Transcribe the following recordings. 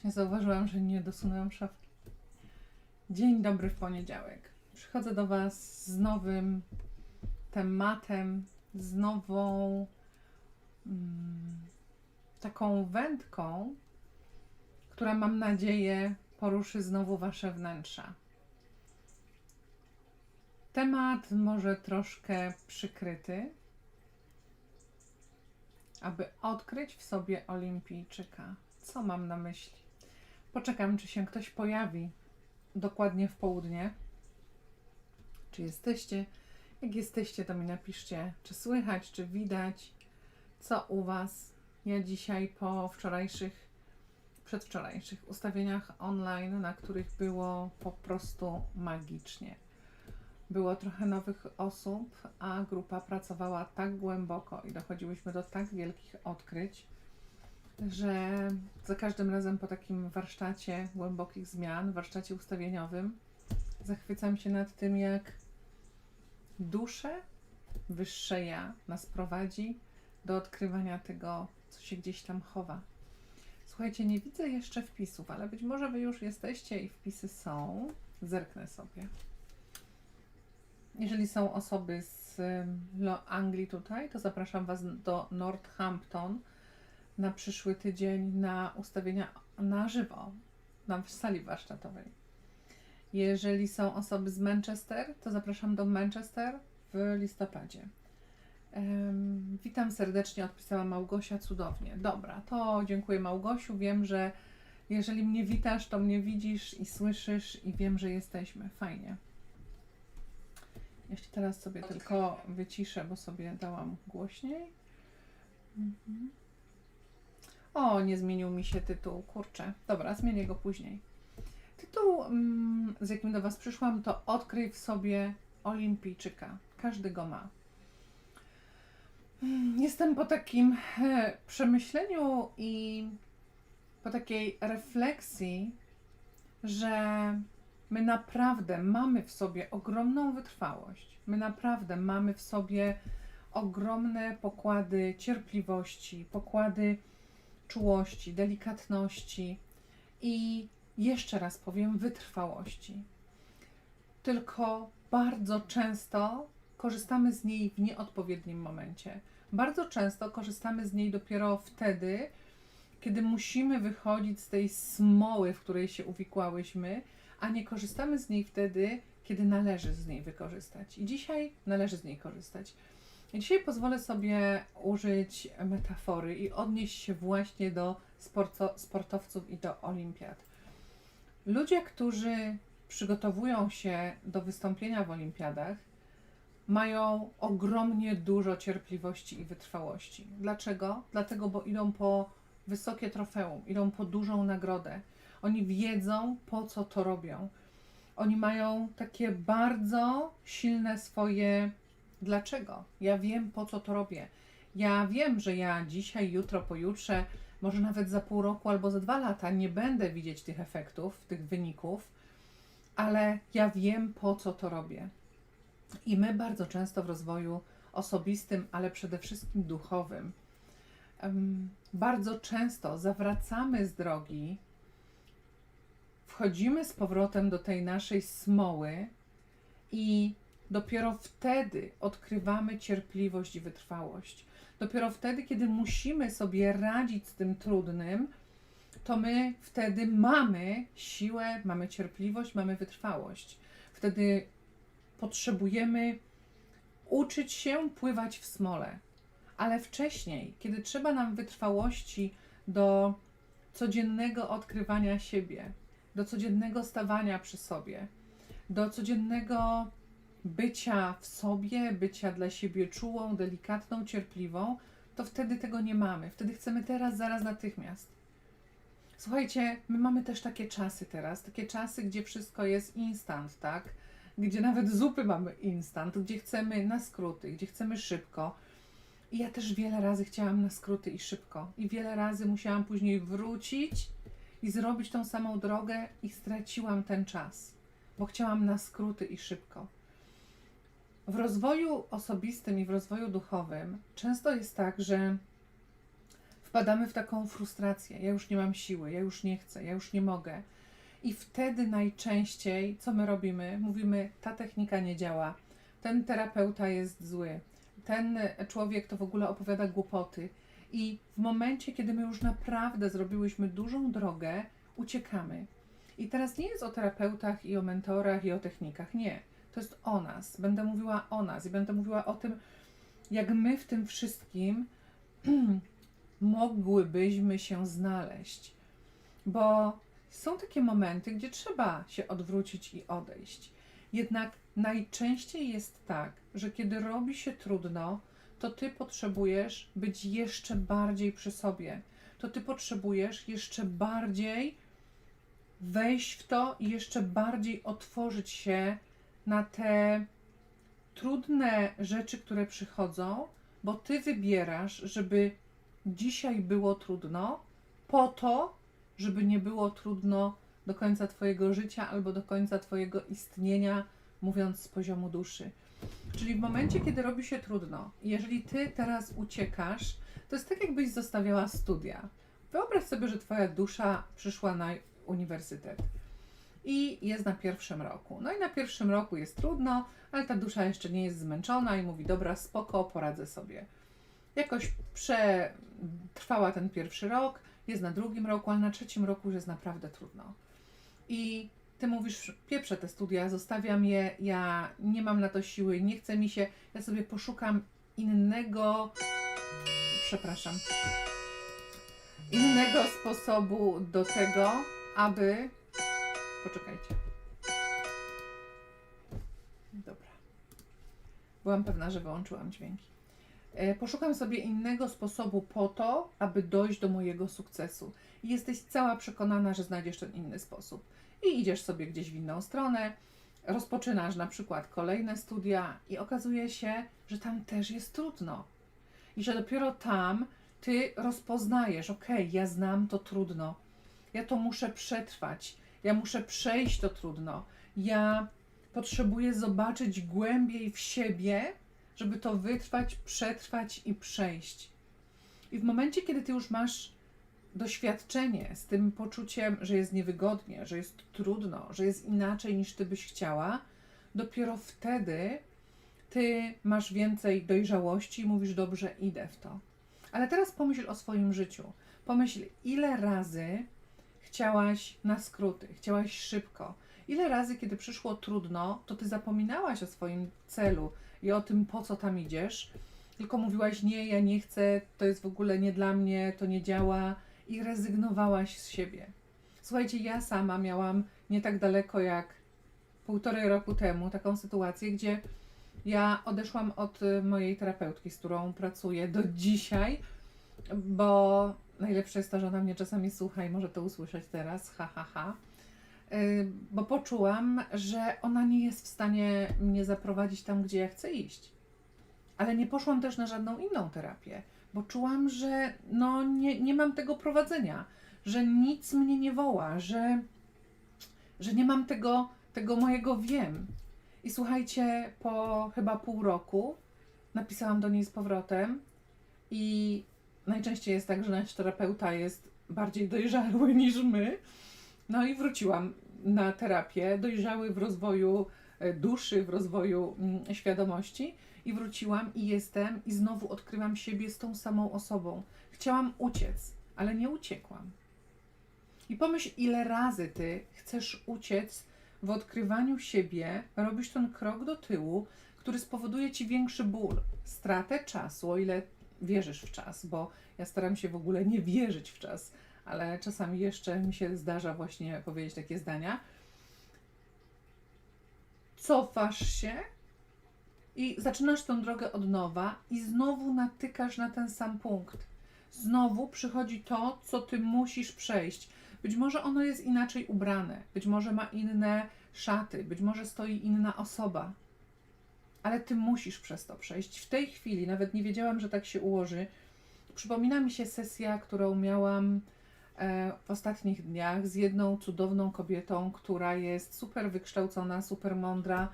Właśnie zauważyłam, że nie dosunęłam szafki. Dzień dobry w poniedziałek. Przychodzę do Was z nowym tematem, z nową mm, taką wędką, która mam nadzieję poruszy znowu Wasze wnętrza. Temat może troszkę przykryty, aby odkryć w sobie olimpijczyka. Co mam na myśli? Poczekam, czy się ktoś pojawi dokładnie w południe. Czy jesteście? Jak jesteście, to mi napiszcie, czy słychać, czy widać, co u Was. Ja dzisiaj po wczorajszych, przedwczorajszych ustawieniach online, na których było po prostu magicznie. Było trochę nowych osób, a grupa pracowała tak głęboko i dochodziłyśmy do tak wielkich odkryć, że za każdym razem po takim warsztacie głębokich zmian, warsztacie ustawieniowym, zachwycam się nad tym, jak dusze, wyższe ja nas prowadzi do odkrywania tego, co się gdzieś tam chowa. Słuchajcie, nie widzę jeszcze wpisów, ale być może Wy już jesteście i wpisy są. Zerknę sobie. Jeżeli są osoby z Anglii tutaj, to zapraszam Was do Northampton na przyszły tydzień na ustawienia na żywo, na sali warsztatowej. Jeżeli są osoby z Manchester, to zapraszam do Manchester w listopadzie. Em, witam serdecznie, odpisała Małgosia cudownie. Dobra, to dziękuję Małgosiu. Wiem, że jeżeli mnie witasz, to mnie widzisz i słyszysz i wiem, że jesteśmy. Fajnie. Jeszcze teraz sobie tylko wyciszę, bo sobie dałam głośniej. Mhm. O, nie zmienił mi się tytuł, kurczę. Dobra, zmienię go później. Tytuł, mm, z jakim do Was przyszłam, to Odkryj w sobie olimpijczyka. Każdy go ma. Mm, Jestem po takim e, przemyśleniu i po takiej refleksji, że my naprawdę mamy w sobie ogromną wytrwałość. My naprawdę mamy w sobie ogromne pokłady cierpliwości, pokłady czułości, delikatności i jeszcze raz powiem wytrwałości. Tylko bardzo często korzystamy z niej w nieodpowiednim momencie. Bardzo często korzystamy z niej dopiero wtedy, kiedy musimy wychodzić z tej smoły, w której się uwikłałyśmy, a nie korzystamy z niej wtedy, kiedy należy z niej wykorzystać. I dzisiaj należy z niej korzystać. Dzisiaj pozwolę sobie użyć metafory i odnieść się właśnie do sporto, sportowców i do olimpiad. Ludzie, którzy przygotowują się do wystąpienia w olimpiadach, mają ogromnie dużo cierpliwości i wytrwałości. Dlaczego? Dlatego, bo idą po wysokie trofeum, idą po dużą nagrodę. Oni wiedzą, po co to robią. Oni mają takie bardzo silne swoje dlaczego. Ja wiem, po co to robię. Ja wiem, że ja dzisiaj, jutro, pojutrze, może nawet za pół roku albo za dwa lata nie będę widzieć tych efektów, tych wyników, ale ja wiem, po co to robię. I my bardzo często w rozwoju osobistym, ale przede wszystkim duchowym, bardzo często zawracamy z drogi, wchodzimy z powrotem do tej naszej smoły i dopiero wtedy odkrywamy cierpliwość i wytrwałość. Dopiero wtedy, kiedy musimy sobie radzić z tym trudnym, to my wtedy mamy siłę, mamy cierpliwość, mamy wytrwałość. Wtedy potrzebujemy uczyć się pływać w smole. Ale wcześniej, kiedy trzeba nam wytrwałości do codziennego odkrywania siebie, do codziennego stawania przy sobie, do codziennego bycia w sobie, bycia dla siebie czułą, delikatną, cierpliwą, to wtedy tego nie mamy. Wtedy chcemy teraz, zaraz, natychmiast. Słuchajcie, my mamy też takie czasy teraz, takie czasy, gdzie wszystko jest instant, tak? Gdzie nawet zupy mamy instant, gdzie chcemy na skróty, gdzie chcemy szybko. I ja też wiele razy chciałam na skróty i szybko. I wiele razy musiałam później wrócić i zrobić tą samą drogę i straciłam ten czas, bo chciałam na skróty i szybko. W rozwoju osobistym i w rozwoju duchowym często jest tak, że wpadamy w taką frustrację. Ja już nie mam siły, ja już nie chcę, ja już nie mogę. I wtedy najczęściej, co my robimy? Mówimy, ta technika nie działa, ten terapeuta jest zły, ten człowiek to w ogóle opowiada głupoty. I w momencie, kiedy my już naprawdę zrobiłyśmy dużą drogę, uciekamy. I teraz nie jest o terapeutach i o mentorach i o technikach, nie. To jest o nas. Będę mówiła o nas i będę mówiła o tym, jak my w tym wszystkim mogłybyśmy się znaleźć. Bo są takie momenty, gdzie trzeba się odwrócić i odejść. Jednak najczęściej jest tak, że kiedy robi się trudno, to ty potrzebujesz być jeszcze bardziej przy sobie. To ty potrzebujesz jeszcze bardziej wejść w to i jeszcze bardziej otworzyć się na te trudne rzeczy, które przychodzą, bo ty wybierasz, żeby dzisiaj było trudno, po to, żeby nie było trudno do końca Twojego życia albo do końca Twojego istnienia, mówiąc z poziomu duszy. Czyli w momencie, kiedy robi się trudno, jeżeli Ty teraz uciekasz, to jest tak, jakbyś zostawiała studia. Wyobraź sobie, że Twoja dusza przyszła na uniwersytet i jest na pierwszym roku. No i na pierwszym roku jest trudno, ale ta dusza jeszcze nie jest zmęczona i mówi: Dobra, spoko, poradzę sobie. Jakoś przetrwała ten pierwszy rok, jest na drugim roku, ale na trzecim roku już jest naprawdę trudno. I ty mówisz, pieprzę te studia, zostawiam je, ja nie mam na to siły, nie chce mi się, ja sobie poszukam innego, przepraszam, innego sposobu do tego, aby, poczekajcie. Dobra. Byłam pewna, że wyłączyłam dźwięki. E, Poszukam sobie innego sposobu po to, aby dojść do mojego sukcesu. I jesteś cała przekonana, że znajdziesz ten inny sposób. I idziesz sobie gdzieś w inną stronę, rozpoczynasz na przykład kolejne studia i okazuje się, że tam też jest trudno. I że dopiero tam ty rozpoznajesz, ok, ja znam to trudno, ja to muszę przetrwać, ja muszę przejść to trudno, ja potrzebuję zobaczyć głębiej w siebie, żeby to wytrwać, przetrwać i przejść. I w momencie, kiedy ty już masz doświadczenie z tym poczuciem, że jest niewygodnie, że jest trudno, że jest inaczej niż ty byś chciała, dopiero wtedy ty masz więcej dojrzałości i mówisz: Dobrze, idę w to. Ale teraz pomyśl o swoim życiu. Pomyśl, ile razy chciałaś na skróty, chciałaś szybko. Ile razy, kiedy przyszło trudno, to ty zapominałaś o swoim celu i o tym, po co tam idziesz, tylko mówiłaś: Nie, ja nie chcę, to jest w ogóle nie dla mnie, to nie działa, i rezygnowałaś z siebie. Słuchajcie, ja sama miałam nie tak daleko jak półtorej roku temu taką sytuację, gdzie ja odeszłam od y, mojej terapeutki, z którą pracuję do dzisiaj, bo najlepsze jest to, że ona mnie czasami słucha i może to usłyszeć teraz, ha, ha, ha. Y, bo poczułam, że ona nie jest w stanie mnie zaprowadzić tam, gdzie ja chcę iść. Ale nie poszłam też na żadną inną terapię, bo czułam, że no nie, nie mam tego prowadzenia, że nic mnie nie woła, że, że nie mam tego, tego mojego wiem. I słuchajcie, po chyba pół roku napisałam do niej z powrotem i najczęściej jest tak, że nasz terapeuta jest bardziej dojrzały niż my. No i wróciłam na terapię, dojrzały w rozwoju e, duszy, w rozwoju mm, świadomości i wróciłam i jestem i znowu odkrywam siebie z tą samą osobą. Chciałam uciec, ale nie uciekłam. I pomyśl, ile razy ty chcesz uciec w odkrywaniu siebie, robisz ten krok do tyłu, który spowoduje ci większy ból, stratę czasu, o ile wierzysz w czas, bo ja staram się w ogóle nie wierzyć w czas, ale czasami jeszcze mi się zdarza właśnie powiedzieć takie zdania. Cofasz się i zaczynasz tę drogę od nowa i znowu natykasz na ten sam punkt. Znowu przychodzi to, co ty musisz przejść. Być może ono jest inaczej ubrane, być może ma inne szaty, być może stoi inna osoba, ale ty musisz przez to przejść. W tej chwili nawet nie wiedziałam, że tak się ułoży. Przypomina mi się sesja, którą miałam e, w ostatnich dniach z jedną cudowną kobietą, która jest super wykształcona, super mądra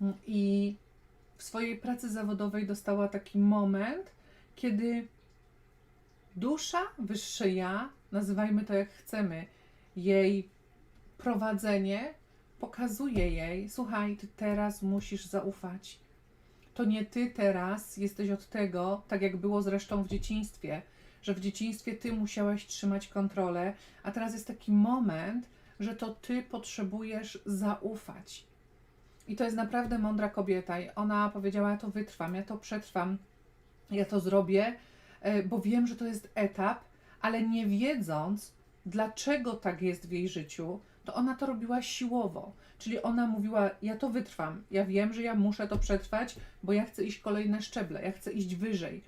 mm, i w swojej pracy zawodowej dostała taki moment, kiedy dusza, wyższe ja, nazywajmy to jak chcemy, jej prowadzenie pokazuje jej: słuchaj, ty teraz musisz zaufać. To nie ty teraz jesteś od tego, tak jak było zresztą w dzieciństwie, że w dzieciństwie ty musiałaś trzymać kontrolę, a teraz jest taki moment, że to ty potrzebujesz zaufać. I to jest naprawdę mądra kobieta. I ona powiedziała: Ja to wytrwam, ja to przetrwam, ja to zrobię, e, bo wiem, że to jest etap, ale nie wiedząc, dlaczego tak jest w jej życiu, to ona to robiła siłowo. Czyli ona mówiła: Ja to wytrwam, ja wiem, że ja muszę to przetrwać, bo ja chcę iść kolejne szczeble, ja chcę iść wyżej.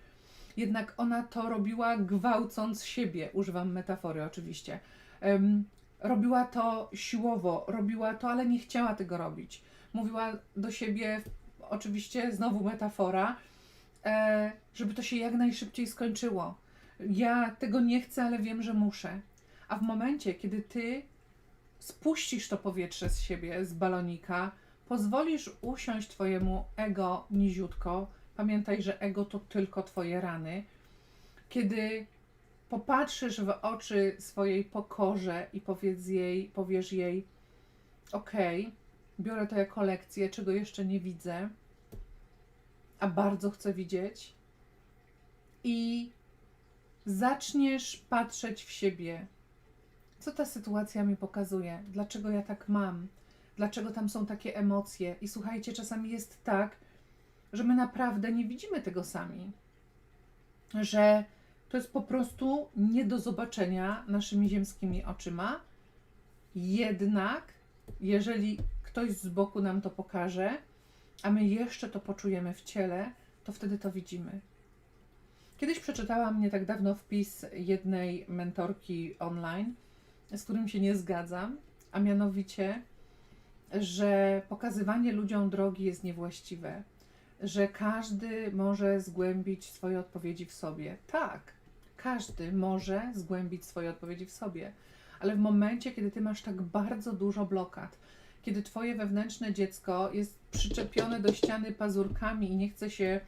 Jednak ona to robiła gwałcąc siebie, używam metafory oczywiście. Um, robiła to siłowo, robiła to, ale nie chciała tego robić. Mówiła do siebie, oczywiście znowu metafora, e, żeby to się jak najszybciej skończyło. Ja tego nie chcę, ale wiem, że muszę. A w momencie, kiedy ty spuścisz to powietrze z siebie, z balonika, pozwolisz usiąść twojemu ego niziutko, pamiętaj, że ego to tylko twoje rany, kiedy popatrzysz w oczy swojej pokorze i powiedz jej, powiesz jej, okej, okay, biorę to jako lekcję, czego jeszcze nie widzę, a bardzo chcę widzieć. I zaczniesz patrzeć w siebie, co ta sytuacja mi pokazuje, dlaczego ja tak mam, dlaczego tam są takie emocje. I słuchajcie, czasami jest tak, że my naprawdę nie widzimy tego sami, że to jest po prostu nie do zobaczenia naszymi ziemskimi oczyma. Jednak, jeżeli ktoś z boku nam to pokaże, a my jeszcze to poczujemy w ciele, to wtedy to widzimy. Kiedyś przeczytałam nie tak dawno wpis jednej mentorki online, z którym się nie zgadzam, a mianowicie, że pokazywanie ludziom drogi jest niewłaściwe, że każdy może zgłębić swoje odpowiedzi w sobie. Tak, każdy może zgłębić swoje odpowiedzi w sobie, ale w momencie, kiedy ty masz tak bardzo dużo blokad, kiedy twoje wewnętrzne dziecko jest przyczepione do ściany pazurkami i nie chce się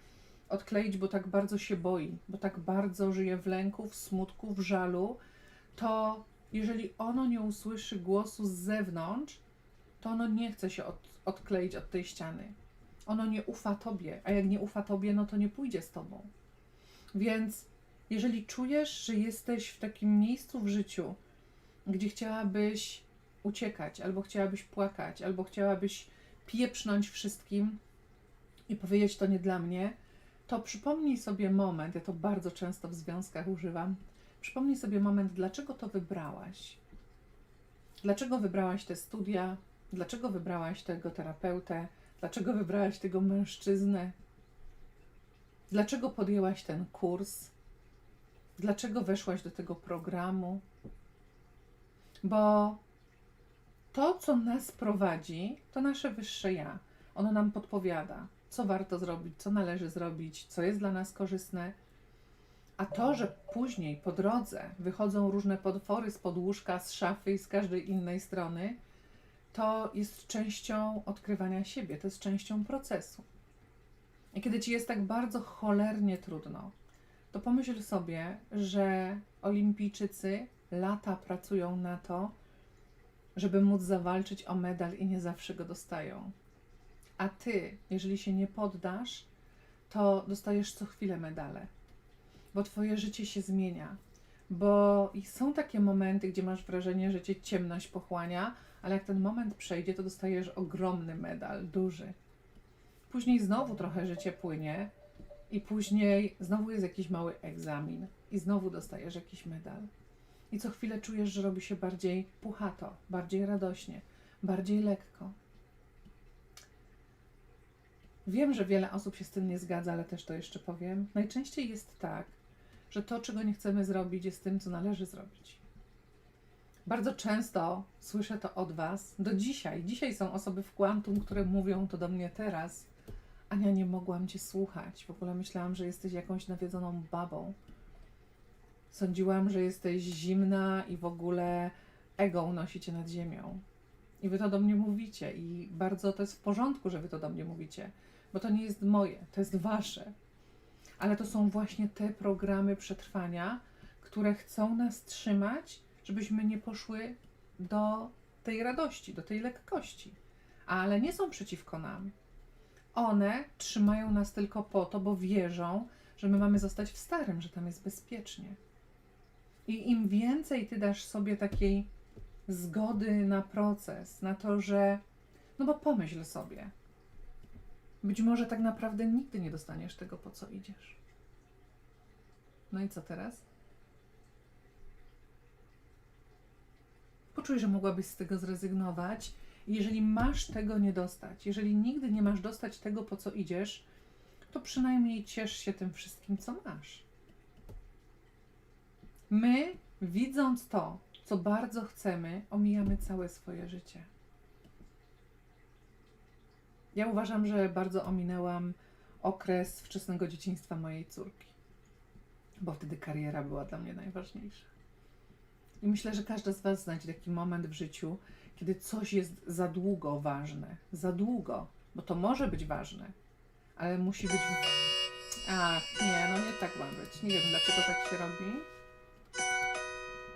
odkleić, bo tak bardzo się boi, bo tak bardzo żyje w lęku, w smutku, w żalu, to jeżeli ono nie usłyszy głosu z zewnątrz, to ono nie chce się od, odkleić od tej ściany. Ono nie ufa tobie, a jak nie ufa tobie, no to nie pójdzie z tobą. Więc jeżeli czujesz, że jesteś w takim miejscu w życiu, gdzie chciałabyś uciekać, albo chciałabyś płakać, albo chciałabyś pieprznąć wszystkim i powiedzieć to nie dla mnie, to przypomnij sobie moment, ja to bardzo często w związkach używam, Przypomnij sobie moment, dlaczego to wybrałaś. Dlaczego wybrałaś te studia? Dlaczego wybrałaś tego terapeutę? Dlaczego wybrałaś tego mężczyznę? Dlaczego podjęłaś ten kurs? Dlaczego weszłaś do tego programu? Bo to, co nas prowadzi, to nasze wyższe ja. Ono nam podpowiada, co warto zrobić, co należy zrobić, co jest dla nas korzystne a to, że później po drodze wychodzą różne potwory z podłóżka, z szafy i z każdej innej strony, to jest częścią odkrywania siebie, to jest częścią procesu. I kiedy ci jest tak bardzo cholernie trudno, to pomyśl sobie, że olimpijczycy lata pracują na to, żeby móc zawalczyć o medal i nie zawsze go dostają. A ty, jeżeli się nie poddasz, to dostajesz co chwilę medale bo Twoje życie się zmienia. Bo są takie momenty, gdzie masz wrażenie, że Cię ciemność pochłania, ale jak ten moment przejdzie, to dostajesz ogromny medal, duży. Później znowu trochę życie płynie, i później znowu jest jakiś mały egzamin, i znowu dostajesz jakiś medal. I co chwilę czujesz, że robi się bardziej puchato, bardziej radośnie, bardziej lekko. Wiem, że wiele osób się z tym nie zgadza, ale też to jeszcze powiem. Najczęściej jest tak, że to, czego nie chcemy zrobić, jest tym, co należy zrobić. Bardzo często słyszę to od Was do dzisiaj. Dzisiaj są osoby w kwantum, które mówią to do mnie teraz. Ania, nie mogłam Cię słuchać. W ogóle myślałam, że jesteś jakąś nawiedzoną babą. Sądziłam, że jesteś zimna i w ogóle ego unosicie nad ziemią. I Wy to do mnie mówicie. I bardzo to jest w porządku, że Wy to do mnie mówicie. Bo to nie jest moje, to jest Wasze ale to są właśnie te programy przetrwania, które chcą nas trzymać, żebyśmy nie poszły do tej radości, do tej lekkości, ale nie są przeciwko nam. One trzymają nas tylko po to, bo wierzą, że my mamy zostać w starym, że tam jest bezpiecznie. I im więcej ty dasz sobie takiej zgody na proces, na to, że. No bo pomyśl sobie. Być może tak naprawdę nigdy nie dostaniesz tego, po co idziesz. No i co teraz? Poczuj, że mogłabyś z tego zrezygnować. Jeżeli masz tego nie dostać, jeżeli nigdy nie masz dostać tego, po co idziesz, to przynajmniej ciesz się tym wszystkim, co masz. My, widząc to, co bardzo chcemy, omijamy całe swoje życie. Ja uważam, że bardzo ominęłam okres wczesnego dzieciństwa mojej córki, bo wtedy kariera była dla mnie najważniejsza. I myślę, że każda z Was znajdzie taki moment w życiu, kiedy coś jest za długo ważne. Za długo, bo to może być ważne, ale musi być. Ach, nie, no nie tak ma być. Nie wiem, dlaczego tak się robi,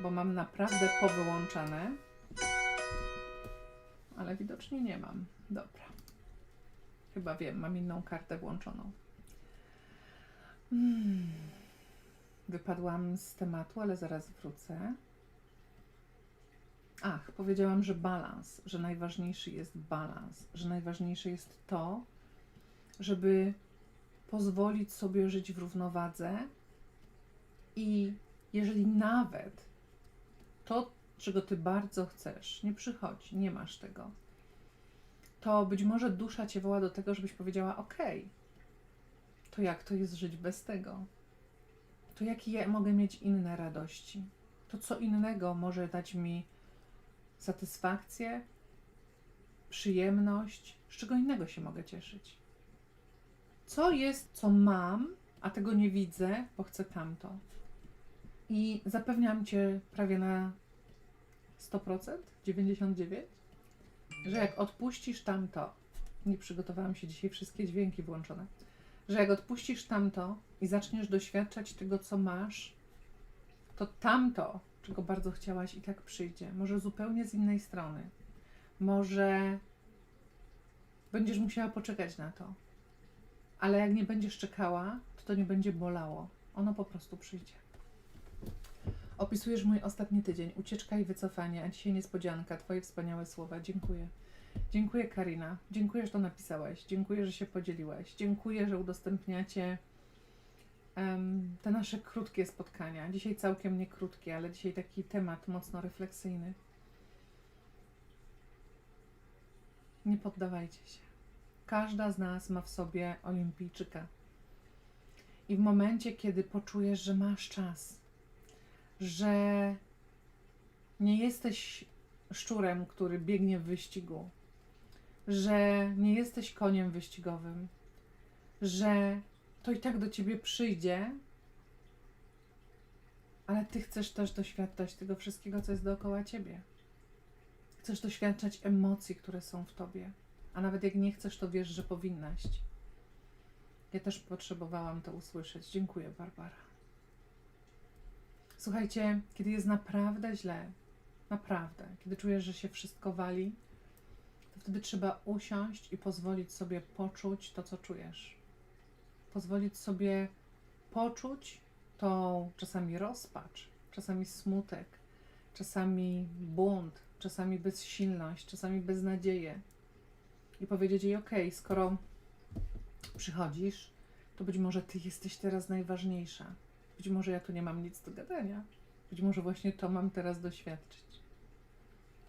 bo mam naprawdę powyłączane, ale widocznie nie mam. Dobra. Chyba wiem, mam inną kartę włączoną. Hmm. Wypadłam z tematu, ale zaraz wrócę. Ach, powiedziałam, że balans, że najważniejszy jest balans, że najważniejsze jest to, żeby pozwolić sobie żyć w równowadze i jeżeli nawet to, czego ty bardzo chcesz, nie przychodzi, nie masz tego, to być może dusza cię woła do tego, żebyś powiedziała: OK, to jak to jest żyć bez tego? To jakie ja mogę mieć inne radości? To co innego może dać mi satysfakcję, przyjemność, z czego innego się mogę cieszyć? Co jest, co mam, a tego nie widzę, bo chcę tamto? I zapewniam cię prawie na 100%, 99%, że jak odpuścisz tamto, nie przygotowałam się dzisiaj wszystkie dźwięki włączone, że jak odpuścisz tamto i zaczniesz doświadczać tego, co masz, to tamto, czego bardzo chciałaś, i tak przyjdzie. Może zupełnie z innej strony. Może będziesz musiała poczekać na to. Ale jak nie będziesz czekała, to to nie będzie bolało. Ono po prostu przyjdzie. Opisujesz mój ostatni tydzień, ucieczka i wycofanie, a dzisiaj niespodzianka, Twoje wspaniałe słowa. Dziękuję. Dziękuję Karina. Dziękuję, że to napisałaś. Dziękuję, że się podzieliłaś. Dziękuję, że udostępniacie em, te nasze krótkie spotkania. Dzisiaj całkiem nie krótkie, ale dzisiaj taki temat mocno refleksyjny. Nie poddawajcie się. Każda z nas ma w sobie olimpijczyka. I w momencie, kiedy poczujesz, że masz czas, że nie jesteś szczurem, który biegnie w wyścigu, że nie jesteś koniem wyścigowym, że to i tak do ciebie przyjdzie, ale ty chcesz też doświadczać tego wszystkiego, co jest dookoła ciebie. Chcesz doświadczać emocji, które są w tobie, a nawet jak nie chcesz, to wiesz, że powinnaś. Ja też potrzebowałam to usłyszeć. Dziękuję, Barbara. Słuchajcie, kiedy jest naprawdę źle, naprawdę, kiedy czujesz, że się wszystko wali, to wtedy trzeba usiąść i pozwolić sobie poczuć to, co czujesz. Pozwolić sobie poczuć tą czasami rozpacz, czasami smutek, czasami bunt, czasami bezsilność, czasami beznadzieję. I powiedzieć jej: OK, skoro przychodzisz, to być może ty jesteś teraz najważniejsza. Być może ja tu nie mam nic do gadania. Być może właśnie to mam teraz doświadczyć.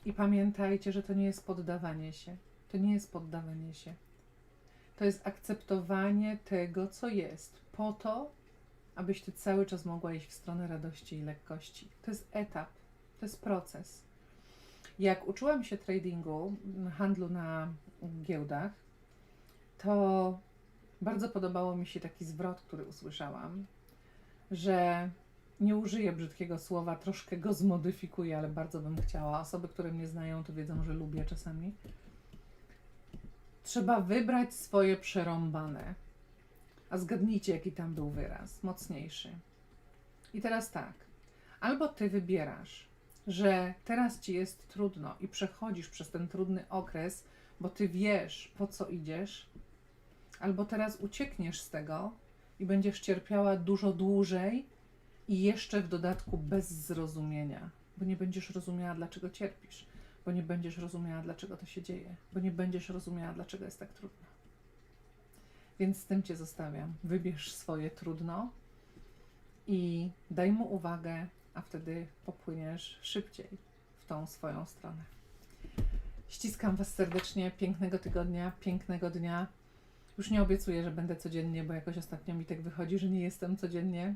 I pamiętajcie, że to nie jest poddawanie się. To nie jest poddawanie się. To jest akceptowanie tego, co jest, po to, abyś ty cały czas mogła iść w stronę radości i lekkości. To jest etap, to jest proces. Jak uczyłam się tradingu, handlu na giełdach, to bardzo podobało mi się taki zwrot, który usłyszałam, że nie użyję brzydkiego słowa, troszkę go zmodyfikuję, ale bardzo bym chciała. Osoby, które mnie znają, to wiedzą, że lubię czasami. Trzeba wybrać swoje przerąbane. A zgadnijcie, jaki tam był wyraz, mocniejszy. I teraz tak. Albo ty wybierasz, że teraz ci jest trudno i przechodzisz przez ten trudny okres, bo ty wiesz, po co idziesz, albo teraz uciekniesz z tego i będziesz cierpiała dużo dłużej i jeszcze w dodatku bez zrozumienia, bo nie będziesz rozumiała, dlaczego cierpisz, bo nie będziesz rozumiała, dlaczego to się dzieje, bo nie będziesz rozumiała, dlaczego jest tak trudno. Więc z tym cię zostawiam. Wybierz swoje trudno i daj mu uwagę, a wtedy popłyniesz szybciej w tą swoją stronę. Ściskam Was serdecznie. Pięknego tygodnia, pięknego dnia. Już nie obiecuję, że będę codziennie, bo jakoś ostatnio mi tak wychodzi, że nie jestem codziennie.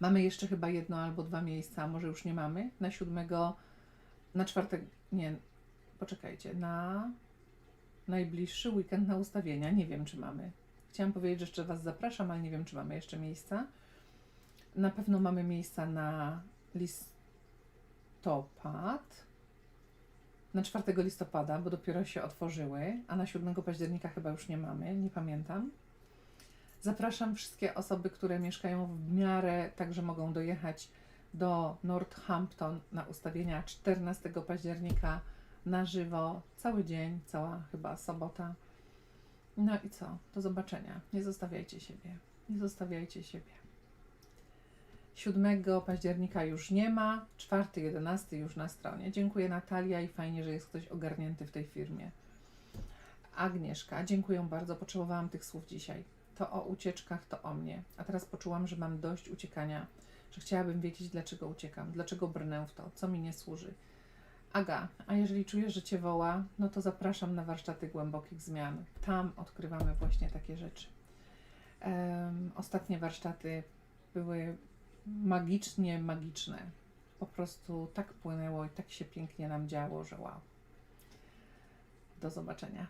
Mamy jeszcze chyba jedno albo dwa miejsca, może już nie mamy. Na siódmego, na czwartek, nie, poczekajcie, na najbliższy weekend na ustawienia. Nie wiem, czy mamy. Chciałam powiedzieć, że jeszcze Was zapraszam, ale nie wiem, czy mamy jeszcze miejsca. Na pewno mamy miejsca na listopad. Na 4 listopada, bo dopiero się otworzyły, a na 7 października chyba już nie mamy, nie pamiętam. Zapraszam wszystkie osoby, które mieszkają w miarę, także mogą dojechać do Northampton na ustawienia 14 października na żywo, cały dzień, cała chyba sobota. No i co? Do zobaczenia. Nie zostawiajcie siebie. Nie zostawiajcie siebie. 7 października już nie ma, 4, 11 już na stronie. Dziękuję Natalia i fajnie, że jest ktoś ogarnięty w tej firmie. Agnieszka, dziękuję bardzo, potrzebowałam tych słów dzisiaj. To o ucieczkach, to o mnie. A teraz poczułam, że mam dość uciekania, że chciałabym wiedzieć, dlaczego uciekam, dlaczego brnę w to, co mi nie służy. Aga, a jeżeli czujesz, że Cię woła, no to zapraszam na warsztaty głębokich zmian. Tam odkrywamy właśnie takie rzeczy. Em, ostatnie warsztaty były magicznie magiczne. Po prostu tak płynęło i tak się pięknie nam działo, że wow. Do zobaczenia.